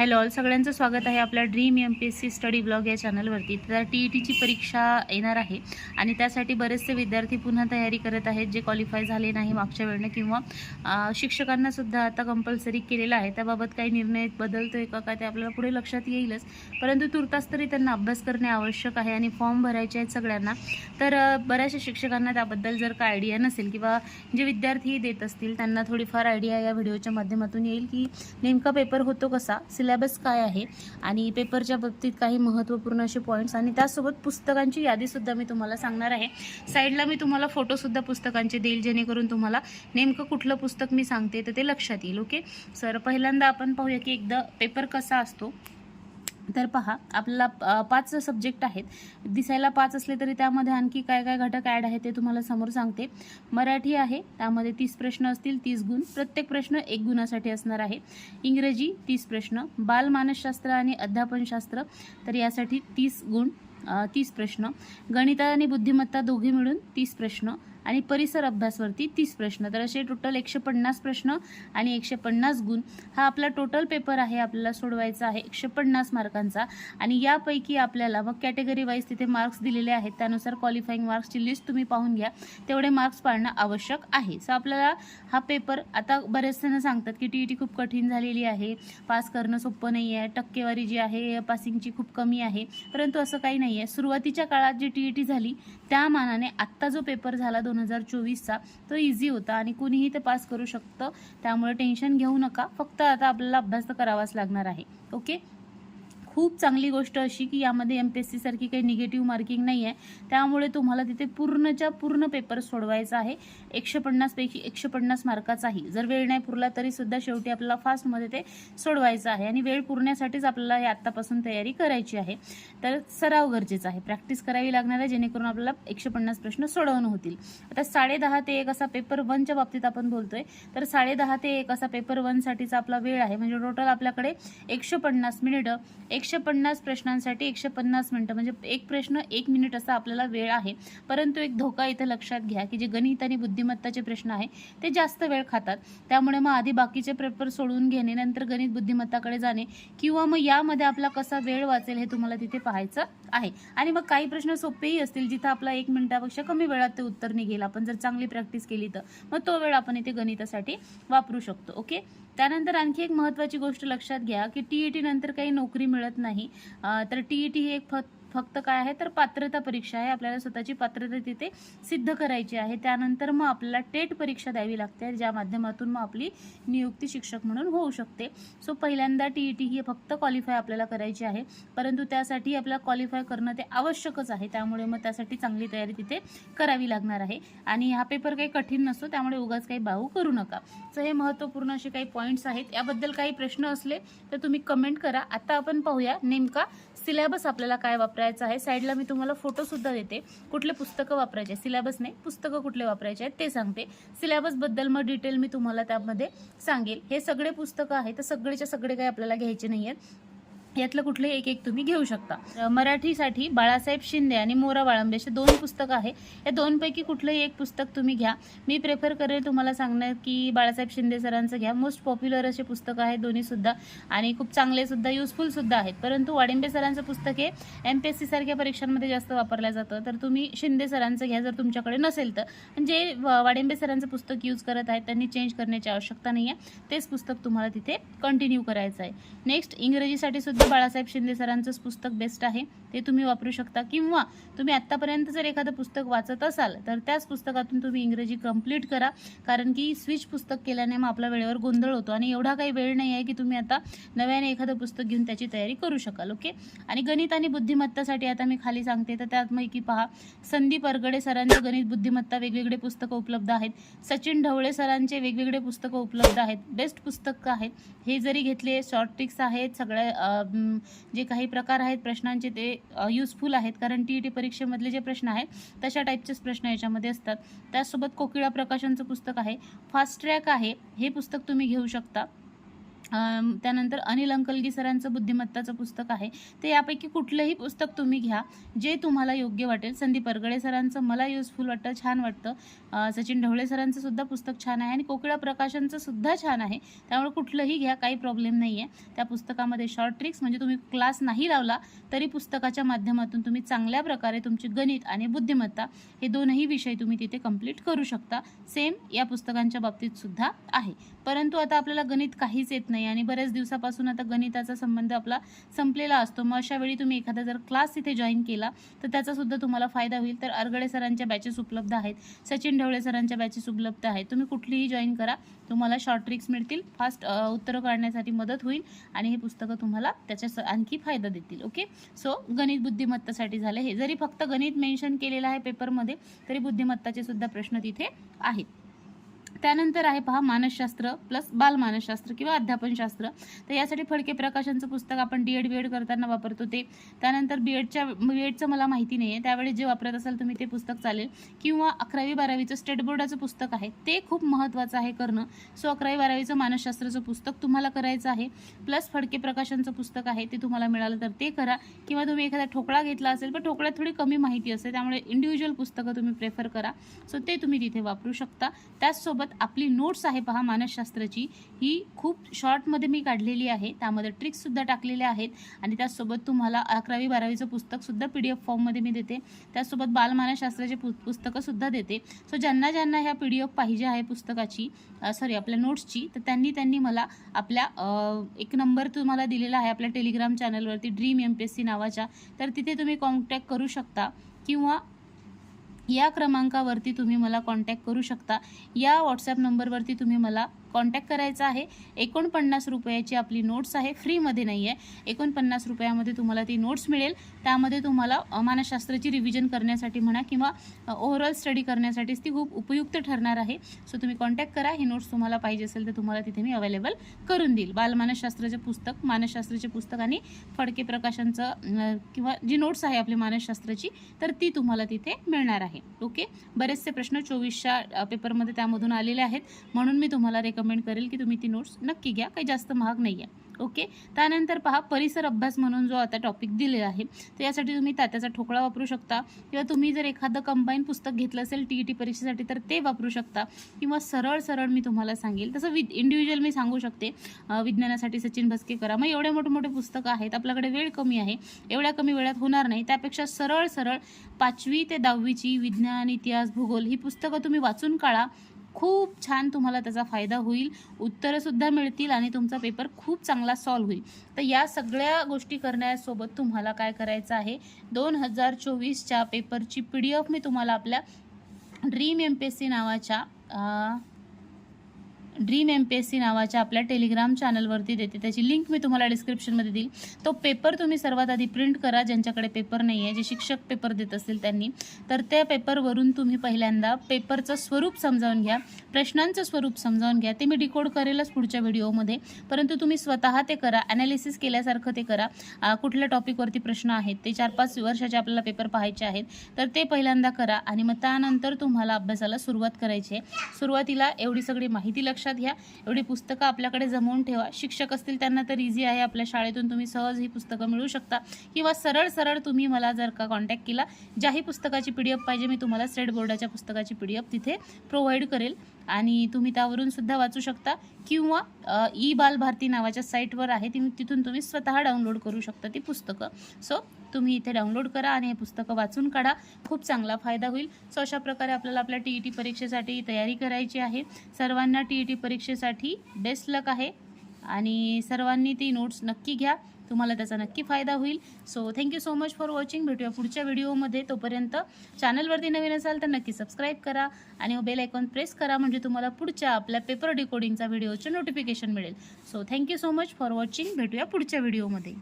Hello all सगळ्यांचं स्वागत आहे आपल्या Dream M P S C study blog या चॅनलवरती तर टी ई टीची परीक्षा येणार आहे आणि त्यासाठी बरेचसे विद्यार्थी पुन्हा तयारी करत आहेत जे क्वालिफाय झाले नाही मागच्या वेळेनं किंवा शिक्षकांनासुद्धा आता कंपल्सरी केलेलं आहे. त्याबाबत काही निर्णय बदलतो आहे का काय ते आपल्याला पुढे लक्षात येईलच. परंतु तुर्तास तरी त्यांना अभ्यास करणे आवश्यक आहे आणि फॉर्म भरायचे आहेत सगळ्यांना. तर बऱ्याचशा शिक्षकांना त्याबद्दल जर का आयडिया नसेल किंवा जे विद्यार्थी देत असतील त्यांना थोडीफार आयडिया या व्हिडिओच्या माध्यमातून येईल की नेमका पेपर होतो कसा सिलेबस काय आहे आणि पेपरच्या बाबतीत काही महत्त्वपूर्ण असे पॉईंट्स आणि त्यासोबत पुस्तकांची यादीसुद्धा मी तुम्हाला सांगणार आहे. साईडला मी तुम्हाला फोटोसुद्धा पुस्तकांचे देईल जेणेकरून तुम्हाला नेमकं कुठलं पुस्तक मी सांगते तर ते लक्षात येईल ओके सर पहिल्यांदा आपण पाहूया की एकदा पेपर कसा असतो. तर पहा आपल्याला पाच सब्जेक्ट आहेत. दिसायला पाच असले तरी त्यामध्ये आणखी काय काय घटक ॲड आहे ते तुम्हाला समोर सांगते. मराठी आहे त्यामध्ये तीस प्रश्न असतील तीस गुण. प्रत्येक प्रश्न एक गुणासाठी असणार आहे. इंग्रजी तीस प्रश्न. बालमानसशास्त्र आणि अध्यापनशास्त्र तर यासाठी तीस गुण तीस प्रश्न. गणित आणि बुद्धिमत्ता दोघे मिळून तीस प्रश्न. आणि परिसर अभ्यासवरती तीस प्रश्न. तर असे टोटल एकशे पन्नास प्रश्न आणि एकशे पन्नास गुण हा आपला टोटल पेपर आहे आपल्याला सोडवायचा आहे. एकशे पन्नास मार्कांचा. आणि यापैकी आपल्याला मग कॅटेगरी वाईज तिथे मार्क्स दिलेले आहेत. त्यानुसार क्वालिफाईंग मार्क्सची लिस्ट तुम्ही पाहून घ्या. तेवढे मार्क्स पाळणं आवश्यक आहे. सो आपल्याला हा पेपर आता बरेच जण सांगतात की टी ई टी खूप कठीण झालेली आहे. पास करणं सोपं नाही आहे टक्केवारी जी आहे पासिंगची खूप कमी आहे. परंतु असं काही नाही आहे सुरुवातीच्या काळात जी टी ई टी झाली त्या मानाने आत्ता जो पेपर झाला दोन हजार चोवीसचा तो इझी होता आणि कुणीही ते पास करू शकतं. त्यामुळे टेन्शन घेऊ नका. फक्त आता आपल्याला अभ्यास तर करावाच लागणार आहे. ओके खूप चांगली गोष्ट अशी की यामध्ये एम पी एस सीसारखी काही निगेटिव्ह मार्किंग नाही आहे त्यामुळे तुम्हाला तिथे पूर्णच्या पूर्ण पेपर सोडवायचा आहे. एकशे पन्नासपैकी एकशे पन्नास मार्काचाही जर वेळ नाही पुरला तरीसुद्धा शेवटी आपल्याला फास्टमध्ये ते सोडवायचं आहे. आणि वेळ पुरण्यासाठीच आपल्याला हे आत्तापासून तयारी करायची आहे. तर सराव गरजेचा आहे. प्रॅक्टिस करावी लागणार आहे जेणेकरून आपल्याला एकशे पन्नास प्रश्न सोडवणं होतील. आता साडेदहा ते एक असा पेपर वनच्या बाबतीत आपण बोलतोय. तर साडेदहा ते एक असा पेपर वनसाठीचा आपला वेळ आहे. म्हणजे टोटल आपल्याकडे एकशे पन्नास मिनिटं एकशे एकशे पन्नास प्रश्नांसाठी एकशे पन्नास मिनटं म्हणजे एक प्रश्न एक मिनिट असा आपल्याला वेळ आहे. परंतु एक धोका इथे लक्षात घ्या की जे गणित आणि बुद्धिमत्ताचे प्रश्न आहे ते जास्त वेळ खातात. त्यामुळे मग आधी बाकीचे पेपर सोडून घेणे नंतर गणित बुद्धिमत्ताकडे जाणे किंवा मग यामध्ये आपला कसा वेळ वाचेल हे तुम्हाला तिथे पाहायचं आहे. आणि मग काही प्रश्न सोपेही असतील जिथं आपला एक मिनिटापेक्षा कमी वेळात ते उत्तर निघेल. आपण जर चांगली प्रॅक्टिस केली तर. मग तो वेळ आपण इथे गणितासाठी वापरू शकतो. ओके? त्यानंतर आणखी एक महत्त्वाची गोष्ट लक्षात घ्या की टी ई टी नंतर काही नोकरी मिळत नाही. तर टी ई टी ही एक फक्त फक्त काय आहे तर पात्रता परीक्षा आहे. आपल्याला स्वतःची पात्रता तिथे सिद्ध करायची आहे. त्यानंतर मग आपल्याला टेट परीक्षा द्यावी लागते. ज्या माध्यमातून मग आपली नियुक्ती शिक्षक म्हणून होऊ शकते. सो पहिल्यांदा टी ई टी ही फक्त क्वालिफाय आपल्याला करायची आहे. परंतु त्यासाठी आपल्याला क्वालिफाय करणं ते आवश्यकच आहे. त्यामुळे मग त्यासाठी चांगली तयारी तिथे करावी लागणार आहे. आणि हा पेपर काही कठीण नसतो. त्यामुळे उगाच काही बाहू करू नका. सो हे महत्त्वपूर्ण असे काही पॉईंट्स आहेत. याबद्दल काही प्रश्न असले तर तुम्ही कमेंट करा. आता आपण पाहूया नेमका सिलेबस आपल्याला काय वापरायचा आहे. साईडला मी तुम्हाला फोटोसुद्धा देते. कुठले पुस्तकं वापरायचे सिलेबस नाही पुस्तकं कुठले वापरायचे आहेत ते सांगते. सिलेबसबद्दल मग डिटेल मी तुम्हाला त्यामध्ये सांगेल. हे सगळे पुस्तकं आहेत तर सगळेच्या सगळे काही आपल्याला घ्यायचे नाही आहेत यातलं कुठले एक एक तुम्ही घेऊ शकता. मराठीसाठी बाळासाहेब शिंदे आणि मोरा वाळंबे असे दोन पुस्तकं आहे. या दोनपैकी कुठलंही एक पुस्तक तुम्ही घ्या. मी प्रेफर करेल तुम्हाला सांगणार की बाळासाहेब शिंदे सरांचं घ्या. मोस्ट पॉप्युलर असे पुस्तकं आहेत दोन्हीसुद्धा आणि खूप चांगलेसुद्धा युजफुलसुद्धा आहेत. परंतु वाडिंबे सरांचं पुस्तक हे एम पी एस सीसारख्या परीक्षांमध्ये जास्त वापरलं जातं. तर तुम्ही शिंदे सरांचं घ्या जर तुमच्याकडे नसेल तर. जे वाडिंबे सरांचं पुस्तक यूज करत आहेत त्यांनी चेंज करण्याची आवश्यकता नाही आहे तेच पुस्तक तुम्हाला तिथे कंटिन्यू करायचं आहे नेक्स्ट इंग्रजीसाठी सुद्धा बाळासाहेब शिंदे सरांचंच पुस्तक बेस्ट आहे. ते तुम्ही वापरू शकता. किंवा तुम्ही आत्तापर्यंत जर एखादं पुस्तक वाचत असाल तर त्याच पुस्तकातून तुम्ही इंग्रजी कंप्लीट करा. कारण की स्विच पुस्तक केल्याने मग आपला वेळेवर गोंधळ होतो आणि एवढा काही वेळ नाही आहे की तुम्ही आता नव्याने एखादं पुस्तक घेऊन त्याची तयारी करू शकाल ओके आणि गणित आणि बुद्धिमत्तासाठी आता मी खाली सांगते तर त्यापैकी पहा. संदीप अरगडे सरांचे गणित बुद्धिमत्ता वेगवेगळे पुस्तकं उपलब्ध आहेत. सचिन ढवळे सरांचे वेगवेगळे पुस्तकं उपलब्ध आहेत. बेस्ट पुस्तकं आहेत. हे जरी घेतले शॉर्ट ट्रिक्स आहेत सगळ्या जे काही प्रकार आहेत प्रश्नांचे ते युजफुल आहेत. कारण टी ई टी परीक्षेमधले जे प्रश्न आहेत तशा टाईपचेच प्रश्न याच्यामध्ये असतात. त्याचसोबत कोकिळा प्रकाशनचं पुस्तक आहे. फास्ट ट्रॅक आहे. हे पुस्तक तुम्ही घेऊ शकता. त्यानंतर अनिल अंकलगी सरांचं बुद्धिमत्ताचं पुस्तक आहे. ते यापैकी कुठलंही पुस्तक तुम्ही घ्या जे तुम्हाला योग्य वाटेल. संदीप परगडे सरांचं मला युजफुल वाटतं छान वाटतं. सचिन ढवळे सरांचं सुद्धा पुस्तक छान आहे आणि कोकिळा प्रकाशनचं सुद्धा छान आहे. त्यामुळे कुठलंही घ्या काही प्रॉब्लेम नाही आहे त्या पुस्तकामध्ये शॉर्ट ट्रिक्स म्हणजे तुम्ही क्लास नाही लावला तरी पुस्तकाच्या माध्यमातून तुम्ही चांगल्या प्रकारे तुमची गणित आणि बुद्धिमत्ता हे दोनही विषय तुम्ही तिथे कंप्लीट करू शकता. सेम या पुस्तकांच्या बाबतीत सुद्धा आहे. परंतु आता आपल्याला गणित काहीच येत नाही आणि बऱ्याच दिवसापासून आता गणिताचा संबंध आपला संपलेला असतो. मग अशा वेळी तुम्ही एखादा जर क्लास इथे जॉईन केला तर त्याचा सुद्धा तुम्हाला फायदा होईल. तर अरगडे सरांच्या बॅचेस उपलब्ध आहेत. सचिन ढवळे सरांच्या बॅचेस उपलब्ध आहेत. तुम्ही कुठलीही जॉईन करा. तुम्हाला शॉर्ट ट्रिक्स मिळतील. फास्ट उत्तरं काढण्यासाठी मदत होईल आणि हे पुस्तकं तुम्हाला त्याच्या स- आणखी फायदा देतील. ओके सो गणित बुद्धिमत्तासाठी झालं हे. जरी फक्त गणित मेन्शन केलेलं आहे पेपरमध्ये तरी बुद्धिमत्ताचे सुद्धा प्रश्न तिथे आहेत. त्यानंतर आहे पहा मानसशास्त्र प्लस बालमानसशास्त्र किंवा अध्यापनशास्त्र. तर यासाठी फडके प्रकाशनचं पुस्तक आपण डी एड बी एड करताना वापरतो ते. त्यानंतर बी एडच्या बी एडचं मला माहिती नाही आहे त्यावेळी जे वापरत असाल तुम्ही ते पुस्तक चालेल. किंवा अकरावी बारावीचं स्टेट बोर्डाचं पुस्तक आहे. ते खूप महत्त्वाचं आहे करणं. सो अकरावी बारावीचं मानसशास्त्राचं पुस्तक तुम्हाला करायचं आहे. प्लस फडके प्रकाशनचं पुस्तक आहे ते तुम्हाला मिळालं तर ते करा. किंवा तुम्ही एखादा ठोकळा घेतला असेल पण ठोकळ्यात थोडी कमी माहिती असते. त्यामुळे इंडिव्हिज्युअल पुस्तकं तुम्ही प्रेफर करा. सो ते तुम्ही तिथे वापरू शकता. त्याचसोबत आपली नोट्स आहे पहा मानसशास्त्राची. ही खूप शॉर्टमध्ये मी काढलेली आहे. त्यामध्ये ट्रिक्ससुद्धा टाकलेल्या आहेत. आणि त्याचसोबत तुम्हाला अकरावी बारावीचं पुस्तकसुद्धा पी डी एफ फॉर्ममध्ये मी देते. त्याचसोबत बालमानसशास्त्राचे पु पुस्तकंसुद्धा देते. सो ज्यांना ज्यांना ह्या पी डी एफ पाहिजे आहे पुस्तकाची सॉरी आपल्या नोट्सची तर त्यांनी त्यांनी मला आपल्या एक नंबर तुम्हाला दिलेला आहे आपल्या टेलिग्राम चॅनलवरती Dream M P S C नावाच्या. तर तिथे तुम्ही कॉन्टॅक्ट करू शकता. किंवा या क्रमांकावरती तुम्ही मला कॉन्टॅक्ट करू शकता. या व्हॉट्सॲप नंबरवरती तुम्ही मला कॉन्टॅक्ट करायचा आहे. एकोणपन्नास रुपयाची आपली नोट्स आहे. फ्रीमध्ये नाही आहे एकोणपन्नास रुपयामध्ये तुम्हाला ती नोट्स मिळेल. त्यामध्ये तुम्हाला मानसशास्त्राची रिव्हिजन करण्यासाठी म्हणा किंवा ओव्हरऑल स्टडी करण्यासाठीच ती खूप उपयुक्त ठरणार आहे. सो तुम्ही कॉन्टॅक्ट करा. ही नोट्स तुम्हाला पाहिजे असेल तर तुम्हाला तिथे मी अवेलेबल करून देईल. बालमानसशास्त्राचे पुस्तक मानसशास्त्राचे पुस्तक आणि फडके प्रकाशनचं किंवा जी नोट्स आहे आपली मानसशास्त्राची तर ती तुम्हाला तिथे मिळणार आहे. ओके बरेचसे प्रश्न चोवीसच्या पेपरमध्ये त्यामधून आलेले आहेत. म्हणून मी तुम्हाला रेकमेंड करेल की तुम्ही ती नोट्स नक्की घ्या काही जास्त महाग नाही आहे ओके त्यानंतर पहा परिसर अभ्यास म्हणून जो आता टॉपिक दिलेला आहे तर यासाठी तुम्ही तात्याचा ठोकळा वापरू शकता. किंवा तुम्ही जर एखादं कंबाईन पुस्तक घेतलं असेल टी ई टी परीक्षेसाठी तर ते वापरू शकता. किंवा सरळ सरळ मी तुम्हाला सांगेल तसं विद इंडिव्हिज्युअल मी सांगू शकते. विज्ञानासाठी सचिन भस्के करा. मग एवढे मोठे मोठे पुस्तकं आहेत आपल्याकडे वेळ कमी आहे एवढ्या कमी वेळात होणार नाही. त्यापेक्षा सरळ सरळ पाचवी ते दहावीची विज्ञान इतिहास भूगोल ही पुस्तकं तुम्ही वाचून काढा. खूप छान तुम्हाला त्याचा फायदा होईल. उत्तरंसुद्धा मिळतील आणि तुमचा पेपर खूप चांगला सॉल्व्ह होईल. तर या सगळ्या गोष्टी करण्यासोबत तुम्हाला काय करायचं आहे? दोन हजार चोवीसच्या पेपरची पी डी एफ मी तुम्हाला आपल्या Dream M P S C नावाच्या Dream M P S C नावाच्या आपल्या टेलिग्राम चॅनलवरती देते. त्याची लिंक मी तुम्हाला डिस्क्रिप्शनमध्ये देईल. तो पेपर तुम्ही सर्वात आधी प्रिंट करा ज्यांच्याकडे पेपर नाही आहे जे शिक्षक पेपर देत असतील त्यांनी. तर त्या पेपरवरून तुम्ही पहिल्यांदा पेपरचं स्वरूप समजावून घ्या. प्रश्नांचं स्वरूप समजावून घ्या. ते मी डिकोड करेलच पुढच्या व्हिडिओमध्ये परंतु तुम्ही स्वतः ते करा. ॲनालिसिस केल्यासारखं ते करा. कुठल्या टॉपिकवरती प्रश्न आहेत ते चार पाच वर्षाचे आपल्याला पेपर पाहायचे आहेत. तर ते पहिल्यांदा करा. आणि मग त्यानंतर तुम्हाला अभ्यासाला सुरुवात करायची आहे. सुरुवातीला एवढी सगळी माहिती लक्षात घ्या. एवढी पुस्तकं आपल्याकडे जमवून ठेवा. शिक्षक असतील त्यांना तर इझी आहे. आपल्या शाळेतून तुम्ही सहज ही पुस्तकं मिळू शकता. किंवा सरळ सरळ तुम्ही मला जर का कॉन्टॅक्ट केला ज्याही पुस्तकाची पी डी एफ पाहिजे मी तुम्हाला स्टेट बोर्डाच्या पुस्तकाची पी डी एफ तिथे प्रोव्हाइड करेल. आणि तुम्ही त्यावरून सुद्धा वाचू शकता. किंवा ई बाल भारती नावाच्या साईटवर आहे ती तिथून तुम्ही स्वतः डाउनलोड करू शकता ती पुस्तकं. सो तुम्ही इथे डाउनलोड करा आणि हे पुस्तकं वाचून काढा. खूप चांगला फायदा होईल. सो अशा प्रकारे आपल्याला आपल्या टी ई टी परीक्षेसाठी तयारी करायची आहे. सर्वांना टी ई टी परीक्षेसाठी बेस्ट लक आहे. आणि सर्वांनी ती नोट्स नक्की घ्या. तुम्हाला त्याचा नक्की फायदा होईल. So thank you so much for watching भेटूया पुढच्या व्हिडिओमध्ये. तोपर्यंत चॅनलवरती नवीन असाल तर नक्की सबस्क्राईब करा आणि बेल आयकॉन प्रेस करा म्हणजे तुम्हाला पुढच्या आपल्या पेपर डिकोडिंगचा व्हिडिओचं नोटिफिकेशन मिळेल. So thank you so much for watching भेटूया पुढच्या व्हिडिओमध्ये.